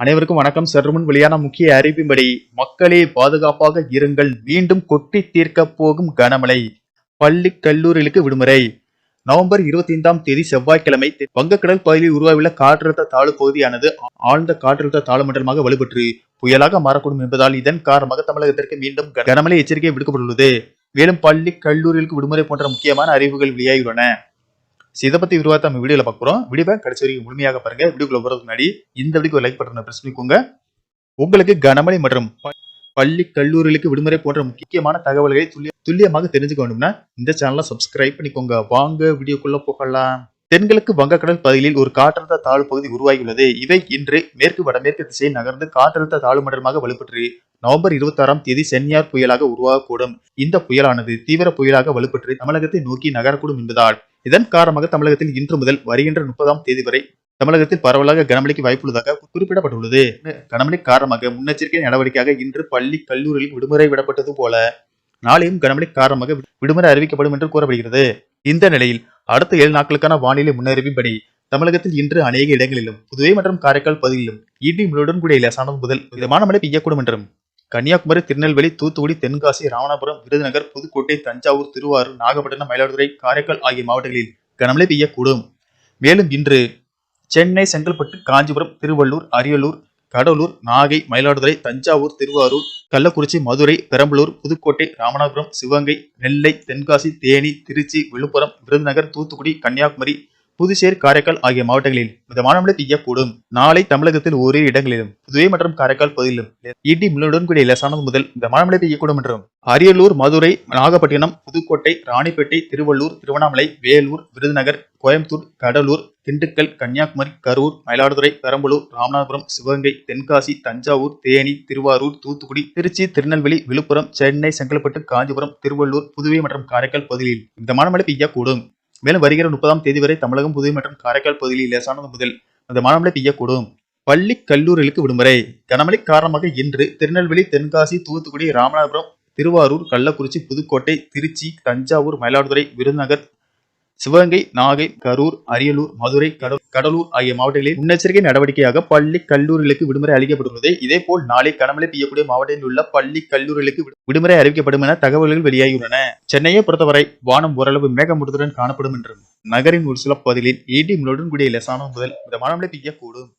அனைவருக்கும் வணக்கம். சற்றுமுன் வெளியான முக்கிய அறிவிப்பின்படி மக்களே பாதுகாப்பாக இருங்கள். மீண்டும் கொட்டி தீர்க்க போகும் கனமழை. பள்ளி கல்லூரிகளுக்கு விடுமுறை. நவம்பர் இருபத்தி ஐந்தாம் தேதி செவ்வாய்க்கிழமை வங்கக்கடல் பகுதியில் உருவாகியுள்ள காற்றழுத்த தாழ்வு பகுதியானது ஆழ்ந்த காற்றழுத்த தாழ்வு மண்டலமாக வலுப்பெற்று புயலாக மாறக்கூடும் என்பதால் இதன் காரணமாக தமிழகத்திற்கு மீண்டும் கனமழை எச்சரிக்கை விடுக்கப்பட்டுள்ளது. மேலும் பள்ளி கல்லூரிகளுக்கு விடுமுறை போன்ற முக்கியமான அறிவுகள் வெளியாகியுள்ளன. இதை பத்தி விரிவாக நம்ம வீடியோல பாக்குறோம் வீடியோவை கடைசி வரைக்கும் முழுமையாக பாருங்க. வீடியோக்குள்ள போகிறதுக்கு முன்னாடி இந்த வீடியோக்கு லைக் பட்டனை பிரஸ் பண்ணிக்கோங்க. உங்களுக்கு கனமழை மற்றும் பள்ளி கல்லூரிகளுக்கு விடுமுறை போன்ற முக்கியமான தகவல்களை துல்லிய துல்லியமாக தெரிஞ்சுக்க வேண்டும்னா இந்த சேனலை சப்ஸ்கிரைப் பண்ணிக்கோங்க. வாங்க வீடியோக்குள்ள போகலாம். தென்கிழக்கு வங்கக்கடல் பகுதியில் ஒரு காற்றழுத்த தாழ்வு பகுதி உருவாகியுள்ளது. இவை இன்று மேற்கு வடமேற்கு திசையில் நகர்ந்து காற்றழுத்த தாழ்வு மண்டலமாக வலுப்பெற்று நவம்பர் இருபத்தி ஆறாம் தேதி சென்னியார் புயலாக உருவாகக்கூடும். இந்த புயலானது தீவிர புயலாக வலுப்பெற்று தமிழகத்தை நோக்கி நகரக்கூடும் என்பதால் இதன் காரணமாக தமிழகத்தில் இன்று முதல் வருகின்ற முப்பதாம் தேதி வரை தமிழகத்தில் பரவலாக கனமழைக்கு வாய்ப்புள்ளதாக குறிப்பிடப்பட்டுள்ளது. கனமழை காரணமாக முன்னெச்சரிக்கை நடவடிக்கையாக இன்று பள்ளி கல்லூரியில் விடுமுறை விடப்பட்டது போல நாளையும் கனமழை காரணமாக விடுமுறை அறிவிக்கப்படும் என்று கூறப்படுகிறது. இந்த நிலையில் அடுத்த ஏழு நாட்களுக்கான வானிலை முன்னறிவின்படி தமிழகத்தில் இன்று அநேக இடங்களிலும் புதுவை மற்றும் காரைக்கால் பகுதியிலும் இடி மின்னலுடன் கூடிய லேசானது முதல் மிதமான மழை பெய்யக்கூடும் என்றும் கன்னியாகுமரி திருநெல்வேலி தூத்துக்குடி தென்காசி ராமநாதபுரம் விருதுநகர் புதுக்கோட்டை தஞ்சாவூர் திருவாரூர் நாகப்பட்டினம் மயிலாடுதுறை காரைக்கால் ஆகிய மாவட்டங்களில் கனமழை பெய்யக்கூடும். மேலும் இன்று சென்னை செங்கல்பட்டு காஞ்சிபுரம் திருவள்ளூர் அரியலூர் கடலூர் நாகை மயிலாடுதுறை தஞ்சாவூர் திருவாரூர் கள்ளக்குறிச்சி மதுரை பெரம்பலூர் புதுக்கோட்டை ராமநாதபுரம் சிவகங்கை நெல்லை தென்காசி தேனி திருச்சி விழுப்புரம் விருதுநகர் தூத்துக்குடி கன்னியாகுமரி புதுச்சேரி காரைக்கால் ஆகிய மாவட்டங்களில் மிதமான மழை பெய்யக்கூடும். நாளை தமிழகத்தில் ஓரிரு இடங்களிலும் புதுவை மற்றும் காரைக்கால் பகுதியிலும் இடி மின்னலுடன் கூடிய லேசானது முதல் மிதமான மழை பெய்யக்கூடும் என்றும். அரியலூர் மதுரை நாகப்பட்டினம் புதுக்கோட்டை ராணிப்பேட்டை திருவள்ளூர் திருவண்ணாமலை வேலூர் விருதுநகர் கோயம்புத்தூர் கடலூர் திண்டுக்கல் கன்னியாகுமரி கரூர் மயிலாடுதுறை பெரம்பலூர் ராமநாதபுரம் சிவகங்கை தென்காசி தஞ்சாவூர் தேனி திருவாரூர் தூத்துக்குடி திருச்சி திருநெல்வேலி விழுப்புரம் சென்னை செங்கல்பட்டு காஞ்சிபுரம் திருவள்ளூர் புதுவை மற்றும் காரைக்கால் பகுதியில் மிதமான மழை பெய்யக்கூடும் மேலும் வருகிற முப்பதாம் தேதி வரை தமிழகம் புதுவை மற்றும் காரைக்கால் பகுதியில் லேசானது முதல் மிதமான மழை பெய்யக்கூடும் பள்ளி கல்லூரிகளுக்கு விடுமுறை கனமழை காரணமாக இன்று திருநெல்வேலி தென்காசி தூத்துக்குடி ராமநாதபுரம் திருவாரூர் கள்ளக்குறிச்சி புதுக்கோட்டை திருச்சி தஞ்சாவூர் மயிலாடுதுறை விருதுநகர் சிவகங்கை நாகை கரூர் அரியலூர் மதுரை கடலூர் கடலூர் ஆகிய மாவட்டங்களில் முன்னெச்சரிக்கை நடவடிக்கையாக பள்ளி கல்லூரிகளுக்கு விடுமுறை அளிக்கப்பட்டுள்ளது இதேபோல் நாளை கனமழை பெய்யக்கூடிய மாவட்டங்களில் உள்ள பள்ளி கல்லூரிகளுக்கு விடுமுறை அறிவிக்கப்படும் என தகவல்கள் வெளியாகியுள்ளன. சென்னையை பொறுத்தவரை வானம் ஓரளவு மேகமூட்டத்துடன் காணப்படும் என்றும் நகரின் ஒரு சில பகுதிகளில் ஈடி முழுடன் கூடிய லேசான முதல் மிதமான மழை பெய்யக்கூடும்.